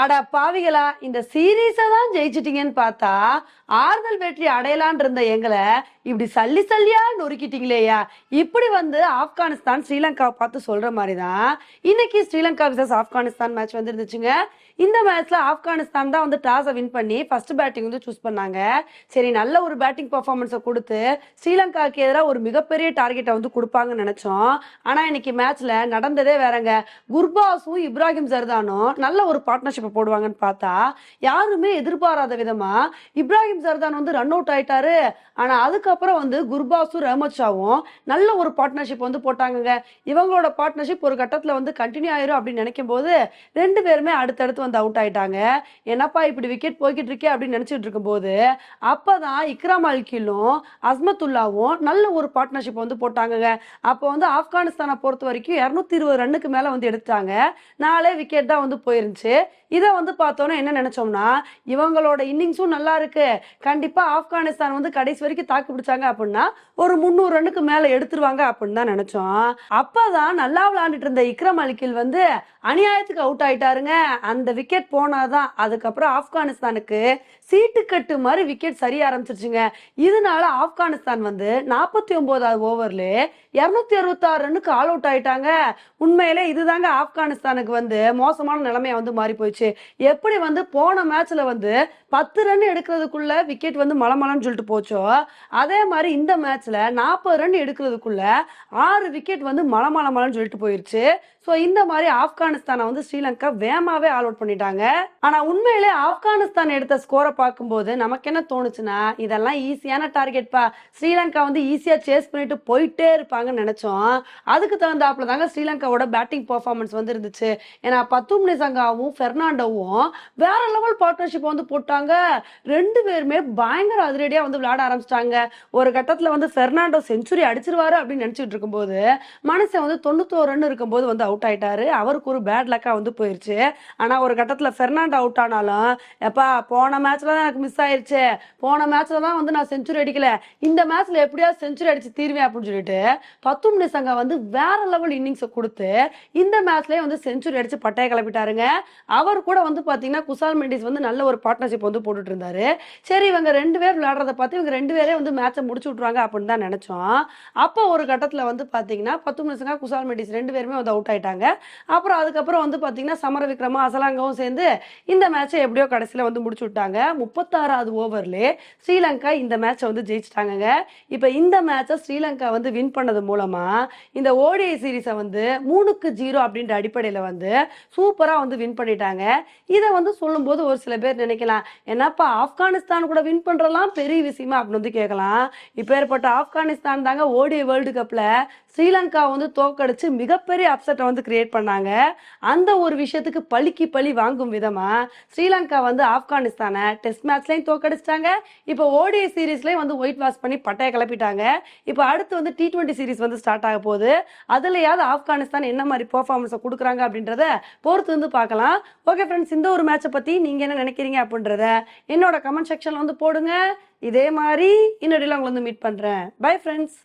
அட பாவிகளா இந்த சீரீஸை தான் ஜெயிச்சிட்டீங்கன்னு பார்த்தா ஆறுதல் வெற்றி அடையலான் இருந்த எங்களை இப்படி சல்லி சல்லியா நொறுக்கிட்டீங்களேயா இப்படி வந்து ஆப்கானிஸ்தான் ஸ்ரீலங்காவை பார்த்து சொல்ற மாதிரி தான் இன்னைக்கு ஸ்ரீலங்கா விசஸ் ஆப்கானிஸ்தான் மேட்ச் வந்துருந்துச்சுங்க. இந்த மேட்ச்ல ஆப்கானிஸ்தான் தான் வந்து டாஸை வின் பண்ணி ஃபர்ஸ்ட் பேட்டிங் வந்து சூஸ் பண்ணாங்க. சரி நல்ல ஒரு பேட்டிங் பர்ஃபார்மன்ஸை கொடுத்து ஸ்ரீலங்காவுக்கு எதிராக ஒரு மிகப்பெரிய டார்கெட்டை வந்து கொடுப்பாங்கன்னு நினைச்சோம். ஆனா இன்னைக்கு மேட்ச்ல நடந்ததே வேறங்க. குர்பாஸும் இப்ராஹிம் ஜர்தானும் நல்ல ஒரு பார்ட்னர்ஷிப்பை போடுவாங்கன்னு பார்த்தா யாருமே எதிர்பாராத விதமா இப்ராஹிம் சர்தான் வந்து ரன் அவுட் ஆயிட்டாரு. ஆனா அதுக்கப்புறம் வந்து குர்பாசு ரமத்ஷாவும் நல்ல ஒரு பார்ட்னர்ஷிப் வந்து போட்டாங்கங்க. இவங்களோட பார்ட்னர்ஷிப் ஒரு கட்டத்துல வந்து கண்டினியூ ஆயிரும் அப்படின்னு நினைக்கும் போது ரெண்டு பேருமே அடுத்தடுத்து வந்து அவுட் ஆயிட்டாங்க. என்னப்பா இப்படி விக்கெட் போய்கிட்டு இருக்கே அப்படின்னு நினைச்சிட்டு இருக்கும்போது அப்பதான் இக்ராம் அல்கிலும் அஸ்மத்துல்லாவும் நல்ல ஒரு பார்ட்னர்ஷிப் வந்து போட்டாங்கங்க. அப்போ வந்து ஆப்கானிஸ்தானை பொறுத்த வரைக்கும் இரநூத்தி இருபது ரன்னுக்கு மேல வந்து எடுத்தாங்க நாலே விக்கெட் தான் வந்து போயிருந்துச்சு. இதை வந்து பார்த்தோன்னா என்ன நினைச்சோம்னா இவங்களோட இன்னிங்ஸும் நல்லா இருக்கு. கண்டிப்பா ஆப்கானிஸ்தான் வந்து கடைசி வரைக்கும் தாக்கு பிடிச்சாங்க அப்படின்னா ஒரு முந்நூறு ரன்னுக்கு மேல எடுத்துருவாங்க அப்படின்னு தான் நினைச்சோம். அப்பதான் நல்லா விளையாண்டுட்டு இருந்த இக்ரம் அலிக்கில் வந்து அநியாயத்துக்கு அவுட் ஆயிட்டாருங்க. அந்த விக்கெட் போனாதான் அதுக்கப்புறம் ஆப்கானிஸ்தானுக்கு சீட்டுக்கட்டு மாதிரி விக்கெட் சரிய ஆரம்பிச்சிருச்சுங்க. இதனால ஆப்கானிஸ்தான் வந்து நாற்பத்தி ஒன்பதாவது ஓவர்ல இருநூத்தி அறுபத்தாறு ரன்னுக்கு ஆல் அவுட் ஆயிட்டாங்க. உண்மையிலே இதுதாங்க ஆப்கானிஸ்தானுக்கு வந்து மோசமான நிலைமையை வந்து மாறி போயிடுச்சு எப்படி வந்து போன மேட்ச்ல வந்து பத்து ரன் எடுக்கிறதுக்குள்ள விக்கெட் வந்து மலமலன்னு சொல்லிட்டு போச்சோ? அதே மாதிரி இந்த மேட்ச்ல நாற்பது ரன் எடுக்கிறதுக்குள்ள ஆறு விக்கெட் வந்து மலமலமலன்னு சொல்லிட்டு போயிருச்சு. ஸோ இந்த மாதிரி ஆப்கானிஸ்தானை வந்து ஸ்ரீலங்கா வேமாவே ஆல் அவுட் பண்ணிட்டாங்க. ஆனா உண்மையிலே ஆப்கானிஸ்தான் எடுத்த ஸ்கோரை பார்க்கும்போது நமக்கு என்ன தோணுச்சுன்னா இதெல்லாம் ஈஸியான டார்கெட்பா ஸ்ரீலங்கா வந்து ஈஸியா சேஸ் பண்ணிட்டு போயிட்டே இருப்பாங்கன்னு நினைச்சோம். அதுக்கு தகுந்தாப்புல தாங்க ஸ்ரீலங்காவோட பேட்டிங் பர்ஃபார்மன்ஸ் வந்து இருந்துச்சு. ஏன்னா பத்தும்னி சங்காவும் பெர்னாண்டோவும் வேற லெவல் பார்ட்னர்ஷிப் வந்து போட்டாங்க. ரெண்டு பேருமே பயங்கர அதிரடியா வந்து விளையாட ஆரம்பிச்சிட்டாங்க. ஒரு கட்டத்துல வந்து பெர்னாண்டோ செஞ்சுரி அடிச்சிருவாரு அப்படின்னு நினைச்சிட்டு இருக்கும்போது மனுஷன் வந்து தொண்ணூத்தோரு ரன் இருக்கும்போது வந்து அவுட் ஆயிட்டாரு. அவருக்கு ஒரு பேட் லக்கா வந்து போயிருச்சு. ஆனா ஒரு கட்டத்துல பெர்னாண்டோ அவுட் ஆனாலும் எப்பா போன மேட்ச்ல தான் எனக்கு மிஸ் ஆயிருச்சு. போன மேட்ச்ல தான் வந்து நான் செஞ்சுரி அடிக்கல. இந்த மேட்ச்ல எப்படியாவது செஞ்சுரி அடிச்சு தீர்வேன் அப்படின்னு சொல்லிட்டு பத்து மணி நிசங்க வந்து வேற லெவல் இன்னிங்ஸை கொடுத்து இந்த மேட்ச்லயே வந்து செஞ்சுரி அடிச்சு பட்டையை கிளப்பிட்டாருங்க. அவர் கூட வந்து பாத்தீங்கன்னா குசால் மெண்டிஸ் வந்து நல்ல ஒரு பார்ட்னர்ஷிப் வந்து போட்டுட்டு இருந்தாரு சரி இவங்க ரெண்டு பேர் விளையாடுறத பார்த்து இவங்க ரெண்டு பேரே வந்து மேட்சை முடிச்சு விட்ருவாங்க அப்படின்னு தான் நினைச்சோம். அப்போ ஒரு கட்டத்தில் வந்து பார்த்தீங்கன்னா பத்து நிமிஷங்க குசால் மெடிஸ் ரெண்டு பேருமே வந்து அவுட் ஆயிட்டாங்க. அப்புறம் அதுக்கப்புறம் வந்து பார்த்தீங்கன்னா சமர விக்ரமா அசலாங்கவும் சேர்ந்து இந்த மேட்சை எப்படியோ கடைசியில் வந்து முடிச்சு விட்டாங்க. முப்பத்தாறாவது ஓவர்ல ஸ்ரீலங்கா இந்த மேட்சை வந்து ஜெயிச்சிட்டாங்க இப்போ இந்த மேட்சை ஸ்ரீலங்கா வந்து வின் பண்ணது மூலமா இந்த ஓடிஐ சீரீஸை வந்து மூணுக்கு ஜீரோ அப்படின்ற அடிப்படையில் வந்து சூப்பராக வந்து வின் பண்ணிட்டாங்க. இதை வந்து சொல்லும்போது ஒரு சில பேர் நினைக்கலாம் என்னப்பா ஆப்கானிஸ்தான் கூட வின் பண்ணுறலாம் பெரிய விஷயமா அப்படின்னு வந்து கேட்கலாம். இப்போ ஏற்பட்ட ஆப்கானிஸ்தான் தாங்க ஓடிய வேர்ல்டு கப்பில் ஸ்ரீலங்கா வந்து தோக்கடிச்சு மிகப்பெரிய அப்செட்டை வந்து கிரியேட் பண்ணாங்க. அந்த ஒரு விஷயத்துக்கு பழிக்கு பழி வாங்கும் விதமாக ஸ்ரீலங்கா வந்து ஆப்கானிஸ்தானை டெஸ்ட் மேட்ச்லையும் தோக்கடிச்சிட்டாங்க இப்போ ஓடிஐ சீரீஸ்லையும் வந்து ஒயிட் வாஷ் பண்ணி பட்டையை கிளப்பிட்டாங்க. இப்போ அடுத்து வந்து டி டுவெண்ட்டி சீரிஸ் வந்து ஸ்டார்ட் ஆக போகுது. அதுலையாவது ஆப்கானிஸ்தான் என்ன மாதிரி பர்ஃபார்மன்ஸை கொடுக்குறாங்க அப்படின்றத பொறுத்து வந்து பார்க்கலாம். ஓகே ஃப்ரெண்ட்ஸ் இந்த ஒரு மேட்சை பற்றி நீங்கள் என்ன நினைக்கிறீங்க அப்படின்றத என்னோட கமெண்ட் செக்ஷனில் வந்து போடுங்க. இதே மாதிரி இன்னொரு உங்களை வந்து மீட் பண்ணுறேன் பை ஃப்ரெண்ட்ஸ்